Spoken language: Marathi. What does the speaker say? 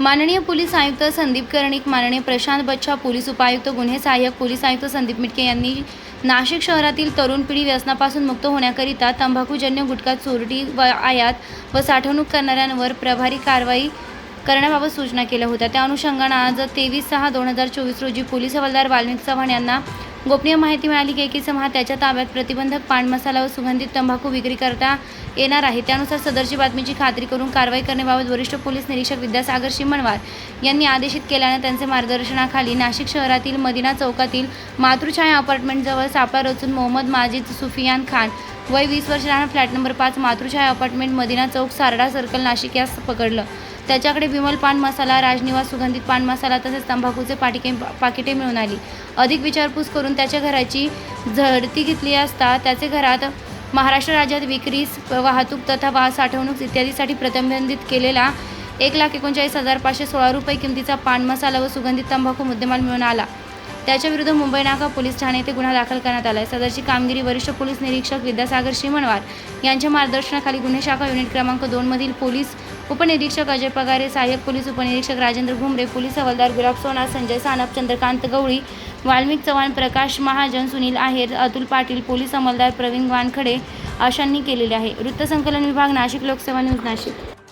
माननीय पोलीस आयुक्त संदीप कर्णिक माननीय प्रशांत बच्छा पोलीस उपायुक्त गुन्हे सहाय्यक पोलीस आयुक्त संदीप मिटके यांनी नाशिक शहरातील तरुण पिढी व्यसनापासून मुक्त होण्याकरिता तंबाखूजन्य गुटखा चोरटी व आयात व साठवणूक करणाऱ्यांवर प्रभारी कारवाई करण्याबाबत सूचना केल्या होत्या. त्या अनुषंगानं आज तेवीस सहा दोन हजार चोवीस रोजी पोलीस हवालदार वाल्मिक चव्हाण यांना गोपनीय माहिती मिळाली की एक हा त्याच्या ताब्यात प्रतिबंधक पान मसाला व सुगंधित तंबाखू विक्री करता येणार आहे. त्यानुसार सदरची बातमीची खात्री करून कारवाई करण्याबाबत वरिष्ठ पोलीस निरीक्षक विद्यासागर शिमणवार यांनी आदेशित केल्याने त्यांचे मार्गदर्शनाखाली नाशिक शहरातील मदिना चौकातील मातृछाया अपार्टमेंटजवळ सापळा रचून मोहम्मद माजिद सुफियान खान वय वीस वर्ष राहणार फ्लॅट नंबर पाच मातृछाया अपार्टमेंट मदिना चौक सारडा सर्कल नाशिक यास पकडलं. त्याच्याकडे विमल पान मसाला राजनिवास सुगंधित पान मसाला तसेच तंबाखूचे पाटिके पाकिटे मिळून आली. अधिक विचारपूस करून त्याच्या घराची झडती घेतली असता त्याचे घरात महाराष्ट्र राज्यात विक्रीस वाहतूक तथा वाह साठवणूक इत्यादीसाठी प्रतिबंधित केलेला एक लाख एकोणचाळीस हजार पाचशे सोळा रुपये किमतीचा पान मसाला व सुगंधित तंबाखू मुद्देमाल मिळून आला. त्याच्याविरुद्ध मुंबई नाका पोलीस ठाणे येथे गुन्हा दाखल करण्यात आला आहे सदरची कामगिरी वरिष्ठ पोलीस निरीक्षक विद्यासागर श्रीमणवार यांच्या मार्गदर्शनाखाली गुन्हे शाखा युनिट क्रमांक दोनमधील पोलीस उपनिरीक्षक अजय पगारे सहाय्यक पोलीस उपनिरीक्षक राजेंद्र घुमरे पोलीस हवालदार गुलाब सोनार संजय सानप चंद्रकांत गवळी वाल्मिक चव्हाण प्रकाश महाजन सुनील आहेर अतुल पाटील पोलीस अंमलदार प्रवीण वानखडे अशांनी केलेले आहे. वृत्तसंकलन विभाग नाशिक लोकसेवा न्यूज नाशिक.